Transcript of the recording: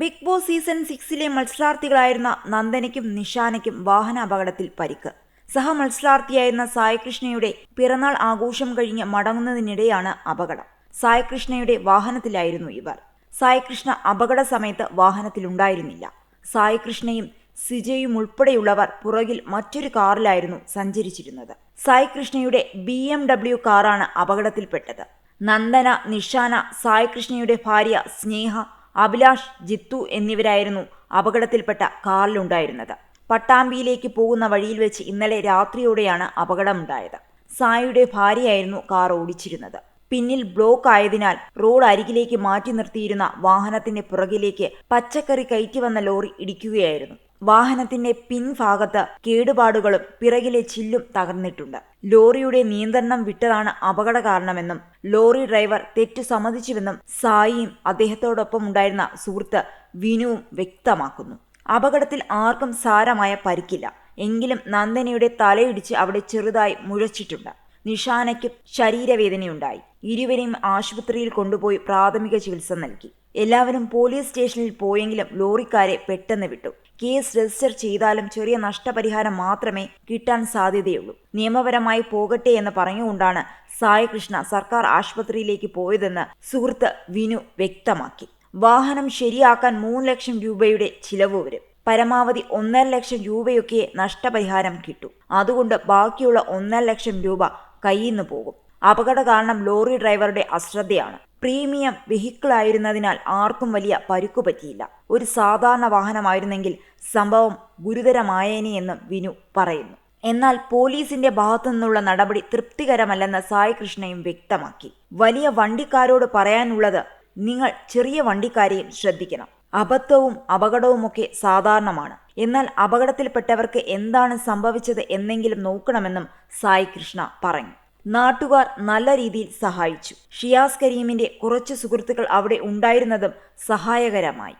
Big Boss season സിക്സിലെ മത്സരാർത്ഥികളായിരുന്ന നന്ദനയ്ക്കും നിഷാനയ്ക്കും വാഹന അപകടത്തിൽ പരിക്ക്. സഹ മത്സരാർത്ഥിയായിരുന്ന സായകൃഷ്ണയുടെ പിറന്നാൾ ആഘോഷം കഴിഞ്ഞ് മടങ്ങുന്നതിനിടെയാണ് അപകടം. സായകൃഷ്ണയുടെ വാഹനത്തിലായിരുന്നു ഇവർ. സായകൃഷ്ണ അപകട സമയത്ത് വാഹനത്തിലുണ്ടായിരുന്നില്ല. സായകൃഷ്ണയും സിജയും ഉൾപ്പെടെയുള്ളവർ പുറകിൽ മറ്റൊരു കാറിലായിരുന്നു സഞ്ചരിച്ചിരുന്നത്. സായികൃഷ്ണയുടെ ബി എം ഡബ്ല്യു കാറാണ് അപകടത്തിൽപ്പെട്ടത്. നന്ദന നിഷാന സായികൃഷ്ണയുടെ ഭാര്യ സ്നേഹ അഭിലാഷ് ജിത്തു എന്നിവരായിരുന്നു അപകടത്തിൽപ്പെട്ട കാറിലുണ്ടായിരുന്നത്. പട്ടാമ്പിയിലേക്ക് പോകുന്ന വഴിയിൽ വെച്ച് ഇന്നലെ രാത്രിയോടെയാണ് അപകടമുണ്ടായത്. സായിയുടെ ഭാര്യയായിരുന്നു കാർ ഓടിച്ചിരുന്നത്. പിന്നിൽ ബ്ലോക്ക് ആയതിനാൽ റോഡ് അരികിലേക്ക് മാറ്റി നിർത്തിയിരുന്ന വാഹനത്തിന്റെ പുറകിലേക്ക് പച്ചക്കറി കയറ്റി വന്ന ലോറി ഇടിക്കുകയായിരുന്നു. വാഹനത്തിന്റെ പിൻഭാഗത്ത് കേടുപാടുകളും പിറകിലെ ചില്ലും തകർന്നിട്ടുണ്ട്. ലോറിയുടെ നിയന്ത്രണം വിട്ടതാണ് അപകട കാരണമെന്നും ലോറി ഡ്രൈവർ തെറ്റു സമ്മതിച്ചുവെന്നും സായിയും അദ്ദേഹത്തോടൊപ്പം ഉണ്ടായിരുന്ന സുഹൃത്ത് വിനുവും വ്യക്തമാക്കുന്നു. അപകടത്തിൽ ആർക്കും സാരമായ പരിക്കില്ല. എങ്കിലും നന്ദനയുടെ തലയിടിച്ച് അവിടെ ചെറുതായി മുഴച്ചിട്ടുണ്ട്. നിഷാനയ്ക്ക് ശരീരവേദനയുണ്ടായി. ഇരുവരെയും ആശുപത്രിയിൽ കൊണ്ടുപോയി പ്രാഥമിക ചികിത്സ നൽകി. എല്ലാവരും പോലീസ് സ്റ്റേഷനിൽ പോയെങ്കിലും ലോറിക്കാരെ പെട്ടെന്ന് വിട്ടു. കേസ് രജിസ്റ്റർ ചെയ്താലും ചെറിയ നഷ്ടപരിഹാരം മാത്രമേ കിട്ടാൻ സാധ്യതയുള്ളൂ. നിയമപരമായി പോകട്ടെ എന്ന് പറഞ്ഞുകൊണ്ടാണ് സായകൃഷ്ണ സർക്കാർ ആശുപത്രിയിലേക്ക് പോയതെന്ന് സുഹൃത്ത് വിനു വ്യക്തമാക്കി. വാഹനം ശരിയാക്കാൻ മൂന്ന് ലക്ഷം രൂപയുടെ ചിലവ് വരും. പരമാവധി ഒന്നര ലക്ഷം രൂപയൊക്കെ നഷ്ടപരിഹാരം കിട്ടും. അതുകൊണ്ട് ബാക്കിയുള്ള ഒന്നര ലക്ഷം രൂപ കയ്യിൽ നിന്ന് പോകും. അപകട കാരണം ലോറി ഡ്രൈവറുടെ അശ്രദ്ധയാണ്. പ്രീമിയം വെഹിക്കിൾ ആയിരുന്നതിനാൽ ആർക്കും വലിയ പരുക്കു പറ്റിയില്ല. ഒരു സാധാരണ വാഹനമായിരുന്നെങ്കിൽ സംഭവം ഗുരുതരമായേനെയെന്നും വിനു പറയുന്നു. എന്നാൽ പോലീസിന്റെ ഭാഗത്തു നിന്നുള്ള നടപടി തൃപ്തികരമല്ലെന്ന് സായി കൃഷ്ണയും വ്യക്തമാക്കി. വലിയ വണ്ടിക്കാരോട് പറയാനുള്ളത് നിങ്ങൾ ചെറിയ വണ്ടിക്കാരെയും ശ്രദ്ധിക്കണം. അബദ്ധവും അപകടവുമൊക്കെ സാധാരണമാണ്. എന്നാൽ അപകടത്തിൽപ്പെട്ടവർക്ക് എന്താണ് സംഭവിച്ചത് എന്നെങ്കിലും നോക്കണമെന്നും സായി കൃഷ്ണ പറഞ്ഞു. നാട്ടുകാർ നല്ല രീതിയിൽ സഹായിച്ചു. ഷിയാസ് കരീമിന്റെ കുറച്ച് സുഹൃത്തുക്കൾ അവിടെ ഉണ്ടായിരുന്നതും സഹായകരമായി.